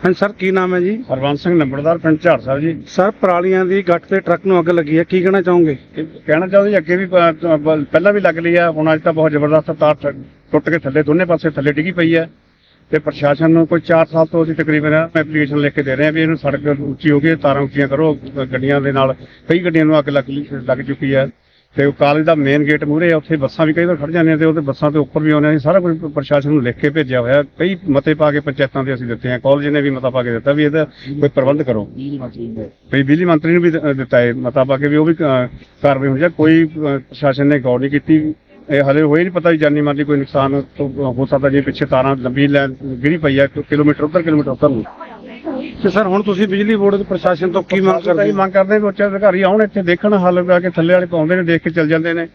ਹਾਂ ਸਰ ਕੀ ਨਾਮ ਹੈ ਜੀ? ਹਰਵੰਸ ਸਿੰਘ ਨੰਬਰਦਾਰ ਪਿੰਡ ਝਾੜ ਸਾਹਿਬ ਜੀ। ਸਰ ਪਰਾਲੀਆਂ ਦੀ ਗੱਟ ਤੇ ਟਰੱਕ ਨੂੰ ਅੱਗ ਲੱਗੀ ਹੈ ਕੀ ਕਹਿਣਾ ਚਾਹੋਗੇ? ਕਹਿਣਾ ਚਾਹੁੰਦੇ ਅੱਗੇ ਵੀ ਪਹਿਲਾਂ ਵੀ ਲੱਗ ਲਈ ਆ ਹੁਣ ਅੱਜ ਤਾਂ ਬਹੁਤ ਜ਼ਬਰਦਸਤ ਤਾਰ ਟੁੱਟ ਕੇ ਥੱਲੇ ਦੋਨੇ ਪਾਸੇ ਥੱਲੇ ਡਿੱਗੀ ਪਈ ਹੈ ਤੇ ਪ੍ਰਸ਼ਾਸਨ ਨੂੰ ਕੋਈ 4 ਸਾਲ ਤੋਂ ਅਸੀਂ ਤਕਰੀਬਨ ਐਪਲੀਕੇਸ਼ਨ ਲਿਖ ਕੇ ਦੇ ਰਹੇ ਹਾਂ ਵੀ ਇਹਨੂੰ ਸੜਕ ਉੱਚੀ ਹੋ ਗਈ ਤਾਰਾਂ ਉੱਚੀਆਂ ਕਰੋ ਗੱਡੀਆਂ ਦੇ ਨਾਲ ਕਈ ਗੱਡੀਆਂ ਨੂੰ ਅੱਗ ਲੱਗ ਚੁੱਕੀ ਹੈ ਤੇ ਉਹ ਕਾਲਜ ਦਾ ਮੇਨ ਗੇਟ ਮੂਹਰੇ ਆ, ਉੱਥੇ ਬੱਸਾਂ ਵੀ ਕਈ ਵਾਰ ਖੜ ਜਾਂਦੀਆਂ ਤੇ ਉਹਦੇ ਬੱਸਾਂ ਤੇ ਉੱਪਰ ਵੀ ਆਉਂਦੇ ਆ। ਸਾਰਾ ਕੁਝ ਪ੍ਰਸ਼ਾਸਨ ਨੂੰ ਲਿਖ ਕੇ ਭੇਜਿਆ ਹੋਇਆ। ਕਈ ਮਤੇ ਪਾ ਕੇ ਪੰਚਾਇਤਾਂ ਦੇ ਅਸੀਂ ਦਿੱਤੇ ਆ। ਕਾਲਜ ਨੇ ਵੀ ਮਤਾ ਪਾ ਕੇ ਦਿੱਤਾ ਵੀ ਇਹਦਾ ਕੋਈ ਪ੍ਰਬੰਧ ਕਰੋ। ਵੀ ਬਿਜਲੀ ਮੰਤਰੀ ਨੂੰ ਵੀ ਦਿੱਤਾ ਹੈ ਮਤਾ ਪਾ ਕੇ ਵੀ ਉਹ ਵੀ ਕਾਰਵਾਈ ਹੋ ਜਾ ਕੋਈ ਪ੍ਰਸ਼ਾਸਨ ਨੇ ਗੌਰ ਨਹੀਂ ਕੀਤੀ। ਇਹ ਹਲੇ ਹੋਏ ਨਹੀਂ ਪਤਾ ਵੀ ਜਾਨੀ ਮਾਲੀ ਕੋਈ ਨੁਕਸਾਨ ਹੋ ਸਕਦਾ। ਜੇ ਪਿੱਛੇ ਤਾਰਾਂ ਲੰਬੀ ਲੈਣ, ਗਿਰੀ ਪਈ ਹੈ ਕਿਲੋਮੀਟਰ ਉੱਧਰ ਕਿਲੋਮੀਟਰ ਉੱਧਰ ਨੂੰ। ਤੇ ਸਰ ਹੁਣ ਤੁਸੀਂ ਬਿਜਲੀ ਬੋਰਡ ਦੇ ਪ੍ਰਸ਼ਾਸਨ ਤੋਂ ਕੀ ਮੰਗ ਅਸੀਂ ਕਰਦੇ ਹੋ? ਮੰਗ ਕਰਦੇ ਹਾਂ ਵੀ ਉੱਚ ਅਧਿਕਾਰੀ ਆਉਣ ਇੱਥੇ ਦੇਖਣ ਹੱਲ ਲਾ ਕੇ ਥੱਲੇ ਵਾਲੇ ਪਾਉਂਦੇ ਨੇ ਦੇਖ ਕੇ ਚੱਲ ਜਾਂਦੇ ਨੇ।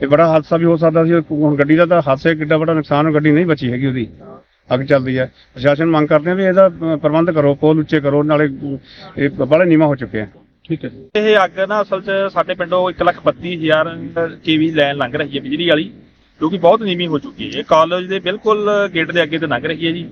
ਤੇ ਬੜਾ ਹਾਦਸਾ ਵੀ ਹੋ ਸਕਦਾ ਸੀ ਹੁਣ ਗੱਡੀ ਦਾ ਤਾਂ ਹਾਦਸੇ ਕਿੱਡਾ ਵੱਡਾ ਨੁਕਸਾਨ ਹੋ ਗੱਡੀ ਨਹੀਂ ਬਚੀ ਹੈਗੀ ਉਹਦੀ। ਅੱਗ ਚੱਲਦੀ ਹੈ। ਪ੍ਰਸ਼ਾਸਨ ਮੰਗ ਕਰਦੇ ਆ ਵੀ ਇਹਦਾ ਪ੍ਰਬੰਧ ਕਰੋ ਪੋਲ ਉੱਚੇ ਕਰੋ ਨਾਲੇ ਇਹ ਬੜੇ ਨੀਵਾਂ ਹੋ ਚੁੱਕੇ ਆ। ਠੀਕ ਹੈ ਇਹ ਅੱਗ ਨਾ ਅਸਲ 'ਚ ਸਾਡੇ ਪਿੰਡੋਂ 132000 ਕੇਵੀ ਲਾਈਨ ਲੰਘ ਰਹੀ ਹੈ ਬਿਜਲੀ ਵਾਲੀ ਜੋ ਕਿ ਬਹੁਤ ਨੀਵੀਂ ਹੋ ਚੁੱਕੀ ਹੈ। ਇਹ ਕਾਲਜ ਦੇ ਬਿਲਕੁਲ ਗੇਟ ਦੇ ਅੱਗੇ ਤੇ ਲੰਘ ਰਹੀ ਹੈ ਜੀ।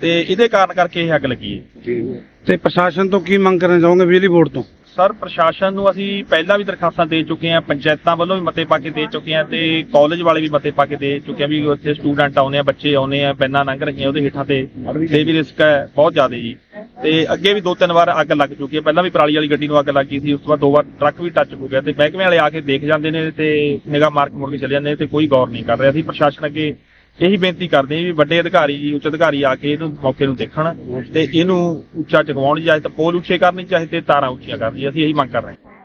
ਤੇ ਇਹਦੇ ਕਾਰਨ ਕਰਕੇ ਇਹ ਅੱਗ ਲੱਗੀ ਹੈ। ਤੇ ਪ੍ਰਸ਼ਾਸਨ ਤੋਂ ਕੀ ਮੰਗ ਕਰਨਾ ਚਾਹੋਗੇ ਬਿਜਲੀ ਬੋਰਡ ਤੋਂ? ਸਰ ਪ੍ਰਸ਼ਾਸਨ ਨੂੰ ਅਸੀਂ ਪਹਿਲਾਂ ਵੀ ਦਰਖਾਸਤਾਂ ਦੇ ਚੁੱਕੇ ਹਾਂ ਪੰਚਾਇਤਾਂ ਵੱਲੋਂ ਵੀ ਮਤੇ ਪਾ ਕੇ ਦੇ ਚੁੱਕੇ ਹਾਂ ਤੇ ਕਾਲਜ ਵਾਲੇ ਵੀ ਮਤੇ ਪਾ ਕੇ ਦੇ ਚੁੱਕੇ ਆ ਵੀ ਉੱਥੇ ਸਟੂਡੈਂਟ ਆਉਂਦੇ ਆ ਬੱਚੇ ਆਉਂਦੇ ਆ ਪੈਨਾਂ ਲੰਘ ਰਹੀਆਂ ਉਹਦੇ ਹੇਠਾਂ ਤੇ ਤੇ ਵੀ ਰਿਸਕ ਹੈ ਬਹੁਤ ਜ਼ਿਆਦਾ ਜੀ। ਤੇ ਅੱਗੇ ਵੀ ਦੋ ਤਿੰਨ ਵਾਰ ਅੱਗ ਲੱਗ ਚੁੱਕੀ ਹੈ। ਪਹਿਲਾਂ ਵੀ ਪਰਾਲੀ ਵਾਲੀ ਗੱਡੀ ਨੂੰ ਅੱਗ ਲੱਗੀ ਸੀ ਉਸ ਤੋਂ ਬਾਅਦ ਦੋ ਵਾਰ ਟਰੱਕ ਵੀ ਟੱਚ ਹੋ ਗਿਆ ਤੇ ਮਹਿਕਮੇ ਵਾਲੇ ਆ ਕੇ ਦੇਖ ਜਾਂਦੇ ਨੇ ਤੇ ਨਿਗਾਹ ਮਾਰ ਕੇ ਮੁੜ ਕੇ ਚਲੇ ਜਾਂਦੇ ਨੇ ਤੇ ਕੋਈ ਗੌਰ ਨਹੀਂ ਕਰ ਰਿਹਾ ਅਸੀਂ ਪ੍ਰਸ਼ਾਸਨ ਅੱਗੇ ਇਹੀ ਬੇਨਤੀ ਕਰਦੇ ਹਾਂ ਵੀ ਵੱਡੇ ਅਧਿਕਾਰੀ ਉੱਚ ਅਧਿਕਾਰੀ ਆ ਕੇ ਇਹਨੂੰ ਮੌਕੇ ਨੂੰ ਦੇਖਣ ਤੇ ਇਹਨੂੰ ਉੱਚਾ ਚੁਕਵਾਉਣ ਚਾਹੇ ਤਾਂ ਪੋਲ ਉੱਚੇ ਕਰਨੀ ਚਾਹੇ ਤੇ ਤਾਰਾਂ ਉੱਚੀਆਂ ਕਰਨੀ ਅਸੀਂ ਇਹੀ ਮੰਗ ਕਰ ਰਹੇ ਹਾਂ।